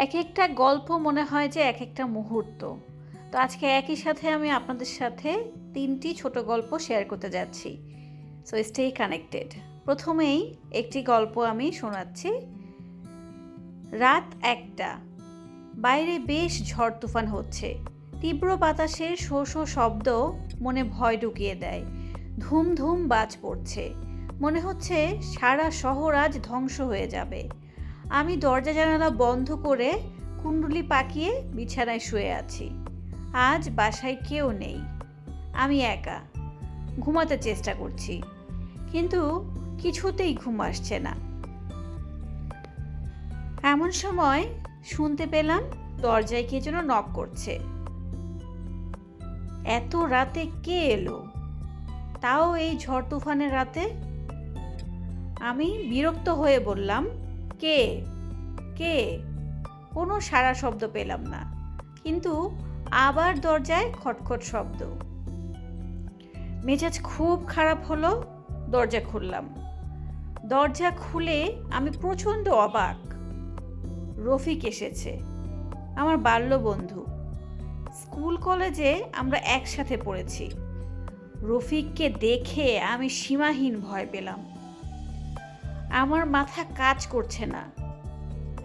এক একটা গল্প মনে হয় যে এক একটা মুহূর্ত। তো আজকে একই সাথে আমি আপনাদের সাথে তিনটি ছোট গল্প শেয়ার করতে যাচ্ছি। সো স্টে কানেক্টেড প্রথমেই একটি গল্প আমি শোনাচ্ছি। রাত একটা। বাইরে বেশ ঝড় তুফান হচ্ছে। তীব্র বাতাসের শো শো শব্দ মনে ভয় ঢুকিয়ে দেয়। ধুম ধুম বাজ পড়ছে। মনে হচ্ছে সারা শহর আজ ধ্বংস হয়ে যাবে। আমি দরজা জানালা বন্ধ করে কুণ্ডুলি পাকিয়ে বিছানায় শুয়ে আছি। আজ বাসায় কেউ নেই। আমি একা। ঘুমাতে চেষ্টা করছি। কিন্তু কিছুতেই ঘুম আসছে না। এমন সময় শুনতে পেলাম দরজায় কে যেন নক করছে। এত রাতে কে এলো? তাও এই ঝড় তুফানের রাতে? আমি বিরক্ত হয়ে বললাম কে? কে? কোনো সারা শব্দ পেলাম না। কিন্তু আবার দরজায় খটখট শব্দ। মেজাজ খুব খারাপ হলো, দরজা খুললাম। দরজা খুলে আমি প্রচণ্ড অবাক। রফিক এসেছে, আমার বাল্য বন্ধু স্কুল কলেজে আমরা একসাথে পড়েছি। রফিককে দেখে আমি সীমাহীন ভয় পেলাম। আমার মাথা কাজ করছে না।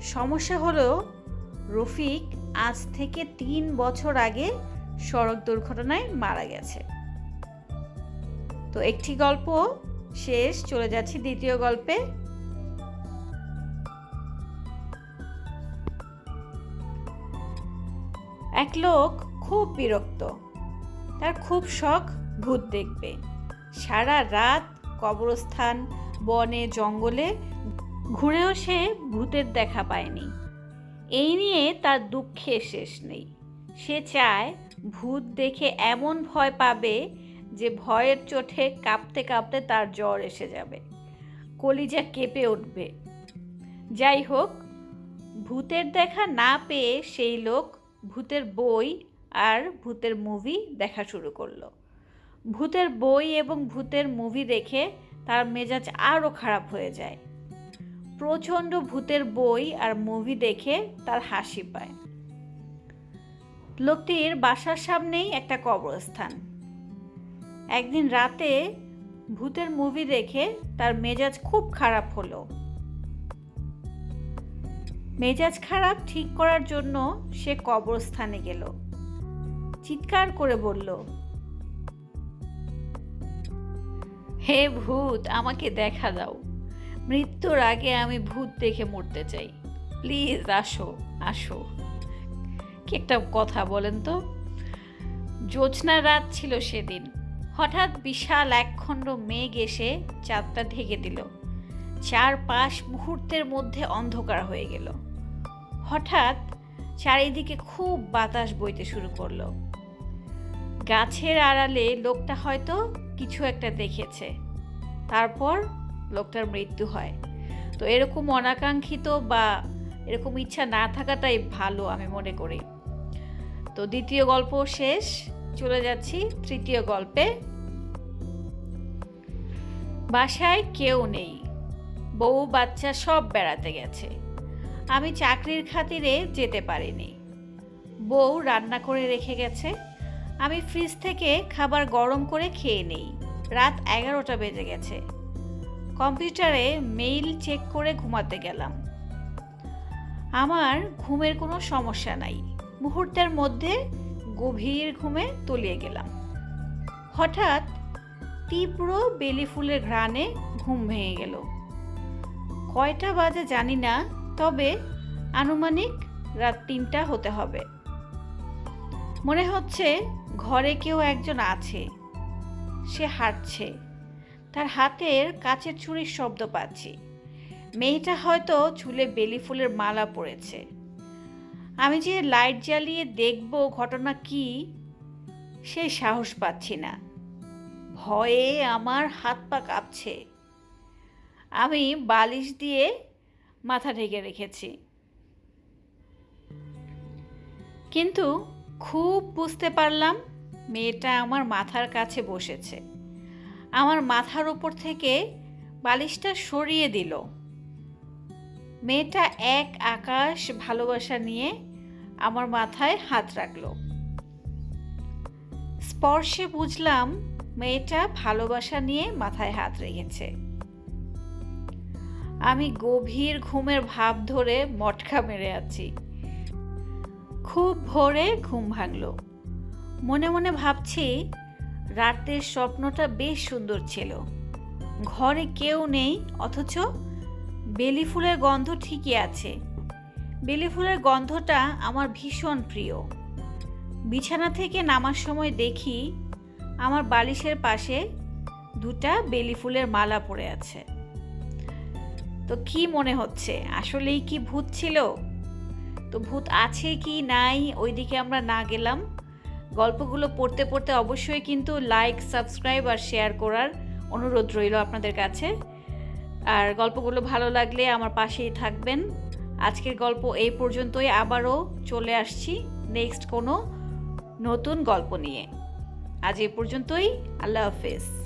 সমস্যা হলো, রফিক আজ থেকে তিন বছর আগে সড়ক দুর্ঘটনায় মারা গেছে। তো একটি গল্প শেষ, চলে যাচ্ছি দ্বিতীয় গল্পে। এক লোক খুব বিরক্ত, তার খুব শখ ভূত দেখবে। সারা রাত কবরস্থান বনে, জঙ্গলে ঘুরেও সে ভূতের দেখা পায়নি। এই নিয়ে তার দুঃখে শেষ নেই। সে চায় ভূত দেখে এমন ভয় পাবে যে ভয়ের চোটে কাঁপতে কাঁপতে তার জ্বর এসে যাবে। কলিজা কেঁপে উঠবে। যাই হোক, ভূতের দেখা না পেয়ে সেই লোক ভূতের বই আর ভূতের মুভি দেখা শুরু করল। ভূতের বই এবং ভূতের মুভি দেখে তার মেজাজ আরও খারাপ হয়ে যায়। প্রচণ্ড ভূতের বই আর মুভি দেখে তার হাসি পায়। লোকটির বাসার সামনেই একটা কবরস্থান। একদিন রাতে ভূতের মুভি দেখে তার মেজাজ খুব খারাপ হলো। মেজাজ খারাপ ঠিক করার জন্য সে কবরস্থানে গেল। চিৎকার করে বলল হে ভূত, আমাকে দেখা দাও। মৃত্যুর আগে আমি ভূত দেখে মরতে চাই। প্লিজ আসো আসো। কি একটা কথা বলেন তো? জ্যোৎস্না রাত ছিল সেদিন। হঠাৎ বিশাল একখণ্ড মেঘ এসে চাঁদটা ঢেকে দিল। চারপাশ মুহূর্তের মধ্যে অন্ধকার হয়ে গেল। হঠাৎ চারিদিকে খুব বাতাস বইতে শুরু করল। গাছের আড়ালে লোকটা হয়তো কিছু একটা দেখেছে। তারপর লোকটার মৃত্যু হয়। তো এরকম অনাকাঙ্ক্ষিত বা এরকম ইচ্ছা না থাকাটাই ভালো আমি মনে করি। তো দ্বিতীয় গল্প শেষ। চলে যাচ্ছি তৃতীয় গল্পে। বাসায় কেউ নেই। বউ, বাচ্চা সব বেড়াতে গেছে। আমি চাকরির খাতিরে যেতে পারিনি। বউ রান্না করে রেখে গেছে। আমি ফ্রিজ থেকে খাবার গরম করে খেয়ে নেই। রাত এগারোটা বেজে গেছে। কম্পিউটারে মেইল চেক করে ঘুমাতে গেলাম। আমার ঘুমের কোনো সমস্যা নাই। মুহূর্তের মধ্যে গভীর ঘুমে তলিয়ে গেলাম। হঠাৎ তীব্র বেলি ফুলের ঘ্রাণে ঘুম ভেঙে গেল। কয়টা বাজে জানি না, তবে আনুমানিক রাত তিনটা হতে হবে। মনে হচ্ছে ঘরে কেউ একজন আছে। সে হাঁটছে। তার হাতের কাচের ছুরির শব্দ পাচ্ছি। মেয়েটা হয়তো চুলে বেলি ফুলের মালা পড়েছে আমি যে লাইট জ্বালিয়ে দেখব ঘটনা কি, সে সাহস পাচ্ছি না। ভয়ে আমার হাত পা কাঁপছে। আমি বালিশ দিয়ে মাথা ঢেকে রেখেছি। কিন্তু খুব বুঝতে পারলাম মেয়েটা আমার মাথার কাছে বসেছে। আমার মাথার ওপর থেকে বালিশটা সরিয়ে দিল। মেয়েটা এক আকাশ ভালোবাসা নিয়ে আমার মাথায় হাত রাখল। স্পর্শে বুঝলাম মেয়েটা ভালোবাসা নিয়ে মাথায় হাত রেখেছে। আমি গভীর ঘুমের ভাব ধরে মটকা মেরে আছি। খুব ভোরে ঘুম ভাঙলো। মনে মনে ভাবছি, রাতের স্বপ্নটা বেশ সুন্দর ছিল। ঘরে কেউ নেই, অথচ বেলি ফুলের গন্ধ ঠিকই আছে। বেলি ফুলের গন্ধটা আমার ভীষণ প্রিয়। বিছানা থেকে নামার সময় দেখি, আমার বালিশের পাশে দুটা বেলি ফুলের মালা পড়ে আছে। তো কি মনে হচ্ছে, আসলেই কি ভূত ছিল? তো ভূত আছে কি নাই, ওইদিকে আমরা না গেলাম। গল্পগুলো পড়তে পড়তে অবশ্যই কিন্তু লাইক সাবস্ক্রাইব আর শেয়ার করার অনুরোধ রইল আপনাদের কাছে। আর গল্পগুলো ভালো লাগলে আমার পাশেই থাকবেন। আজকের গল্প এই পর্যন্তই, আবারও চলে আসছি নেক্সট কোনো নতুন গল্প নিয়ে। আজ এই পর্যন্তই, আল্লাহ হাফেজ।